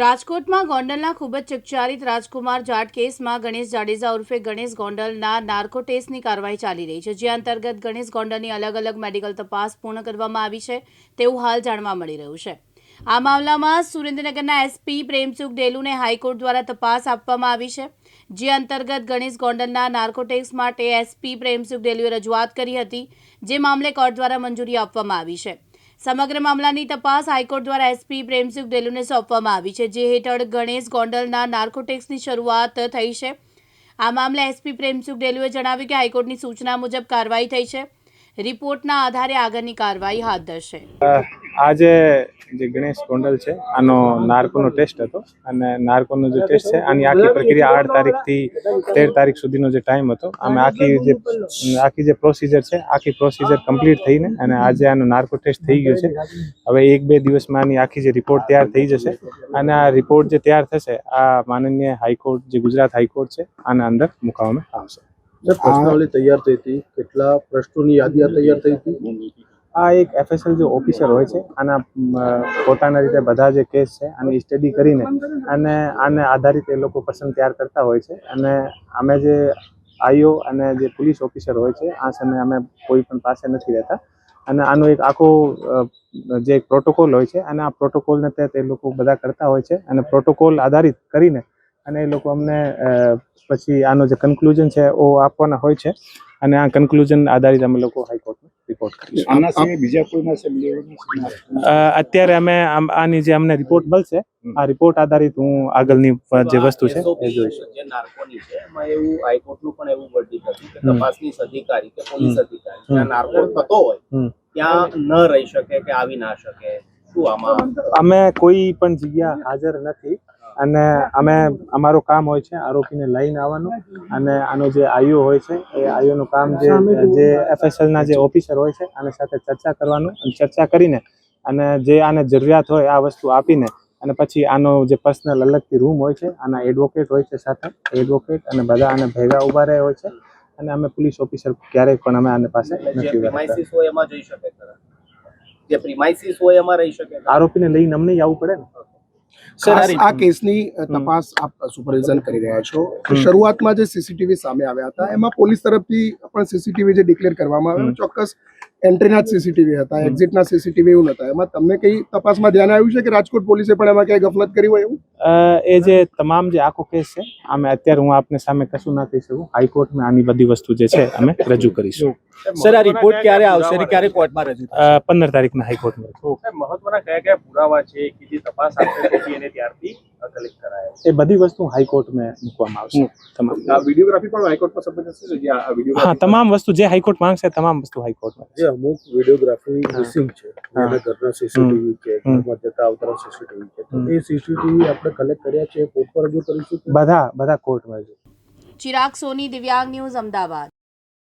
રાજકોટમાં ગોંડલના ખૂબ જ ચકચારિત રાજકુમાર જાટ કેસમાં ગણેશ જાડેજા ઉર્ફે ગણેશ ગોંડલના નાર્કો ટેસ્ટની કાર્યવાહી ચાલી રહી છે, જે અંતર્ગત ગણેશ ગોંડલની અલગ અલગ મેડિકલ તપાસ પૂર્ણ કરવામાં આવી છે, તેવું હાલ જાણવા મળી રહ્યું છે. આ મામલામાં સુરેન્દ્રનગરના એસપી પ્રેમસુખ ડેલુને હાઈકોર્ટ દ્વારા તપાસ આપવામાં આવી છે, જે અંતર્ગત ગણેશ ગોંડલના નાર્કોટેક્સ માટે એસપી પ્રેમસુખ ડેલુએ રજૂઆત કરી હતી, જે મામલે કોર્ટ દ્વારા મંજૂરી આપવામાં આવી છે. સમગ્ર મામલાની તપાસ હાઈકોર્ટ દ્વારા એસપી પ્રેમસુખ ડેલુને સોંપવામાં આવી છે, જે હેઠળ ગણેશ ગોંડલના નાર્કોટેક્સની શરૂઆત થઈ છે. આ મામલે એસપી પ્રેમસુખ ડેલુએ જણાવ્યું કે હાઈકોર્ટની સૂચના મુજબ કાર્યવાહી થઈ છે. રિપોર્ટના આધારે આગળની કાર્યવાહી હાથ ધરશે. આજે જે ગણેશ ગોંડલ છે, આનો નાર્કોનો ટેસ્ટ હતો. અને નાર્કોનો જે ટેસ્ટ છે, આની આખી પ્રક્રિયા આઠ તારીખથી તેર તારીખ સુધીનો જે ટાઈમ હતો. અમે આખી જે આખી જે પ્રોસિજર છે, આખી પ્રોસિજર કમ્પ્લીટ થઈને અને આજે આનો નાર્કો ટેસ્ટ થઈ ગયો છે. હવે એક બે દિવસમાં આની આખી જે રિપોર્ટ તૈયાર થઈ જશે. અને આ રિપોર્ટ જે તૈયાર થશે, આ માનનીય હાઈકોર્ટ જે ગુજરાત હાઈકોર્ટ છે, આના અંદર મુકાવવામાં આવશે. પ્રશ્નાવલી તૈયાર થઈ હતી, કેટલા પ્રશ્નોની યાદી તૈયાર થઈ હતી? આ એક એફએસએલ જે ઓફિસર હોય છે, આના પોતાના રીતે બધા જે કેસ છે, આની સ્ટડી કરીને અને આને આધારિત એ લોકો પસંદ તૈયાર કરતા હોય છે. અને અમે જે આઈઓ અને જે પોલીસ ઓફિસર હોય છે, આ સમયે અમે કોઈ પણ પાસે નથી રહેતા. અને આનો એક આખો જે જે પ્રોટોકોલ હોય છે, અને આ પ્રોટોકોલને એ લોકો બધા કરતા હોય છે. અને પ્રોટોકોલ આધારિત કરીને અને એ લોકો અમને પછી આનો જે કન્ક્લુઝન છે એ આપવાના હોય છે. અને આ કન્ક્લુઝન આધારિત અમે લોકો હાઈકોર્ટમાં રિપોર્ટ કરીશું. બીજા કોઈના સેમ્બલીઓના અત્યારે અમે આની જે અમને રિપોર્ટ મળશે આ રિપોર્ટ આધારિત હું આગળની જે વસ્તુ છે એ જોઈશ. જે નાર્કોની છે એમાં એવું હાઈકોર્ટનું પણ એવું વર્ડિક હતું કે તપાસની અધિકારી કે પોલીસ અધિકારી જ્યાં નાર્કો થતો હોય ત્યાં ન રહી શકે કે આવી ના શકે. શું આમાં? અમે કોઈ પણ જગ્યા હાજર નથી. અને અમે અમારું કામ હોય છે આરોપીને લઈને આવવાનું. અને આનો જે આયુ હોય છે એ આયુનું કામ જે જે એફએસએલના જે ઓફિસર હોય છે આની સાથે ચર્ચા કરવાનું અને ચર્ચા કરીને અને જે આને જરૂરિયાત હોય આ વસ્તુ આપીને અને પછી આનો જે પર્સનલ અલગથી રૂમ હોય છે આના એડવોકેટ હોય છે સાથે એડવોકેટ અને બધા આને ભેગા ઊભા રહે હોય છે. અને અમે પોલીસ ઓફિસર ક્યારેય પણ અમે આને પાસે નથી એમાં જઈ શકે જે પ્રિમાઇસીસ હોય એમાં રહી શકે આરોપીને લઈને અમને આવવું પડે ને. ખાસ આ કેસની તપાસ આપ સુપરવિઝન કરી રહ્યા છો. શરૂઆતમાં જે સીસીટીવી સામે આવ્યા હતા એમાં પોલીસ તરફથી પણ સીસીટીવી જે ડિક્લેર કરવામાં આવ્યો ચોક્કસ એન્ટ્રીના જ સીસીટીવી હતા એક્ઝિટના સીસીટીવી એવું નતા એમાં તમને કઈ તપાસમાં ધ્યાન આવ્યું છે કે રાજકોટ પોલીસે પણ એમાં ક્યાંય ગફલત કરી હોય એવું? એ જે તમામ જે આખો કેસ છે અમે અત્યારે હું આપને સામે કશું ના કહી શકું હાઈકોર્ટમાં આની બધી વસ્તુ જે છે અમે રજૂ કરીશું. સર આ રિપોર્ટ ક્યારે આવશે અને ક્યારે કોર્ટમાં રજૂ પંદર તારીખના હાઈકોર્ટમાં. મહત્વના કયા કયા પુરાવા છે કે જે તપાસ આપશે એને ત્યારથી કલેક્ટ કરાયા એ બધી વસ્તુ હાઈકોર્ટમાં મૂકવામાં આવશે. તમામ. વિડીયોગ્રાફી પણ હાઈકોર્ટમાં સબમિટ થશે હા તમામ વસ્તુ જે હાઈકોર્ટ માંગશે તમામ વસ્તુ હાઈકોર્ટમાં જે અમુક વિડીયોગ્રાફી મિસિંગ છે. એના ઘરના સીસીટીવી છે ઘરમાં જતા આવતા સીસીટીવી છે તો એ સીસીટીવી આપણે કલેક્ટ કર્યા છે કોર્ટ પર રજૂ કરીશું બધા બધા કોર્ટમાં છે. ચિરાગ સોની દિવ્યાંગ ન્યૂઝ અમદાવાદ.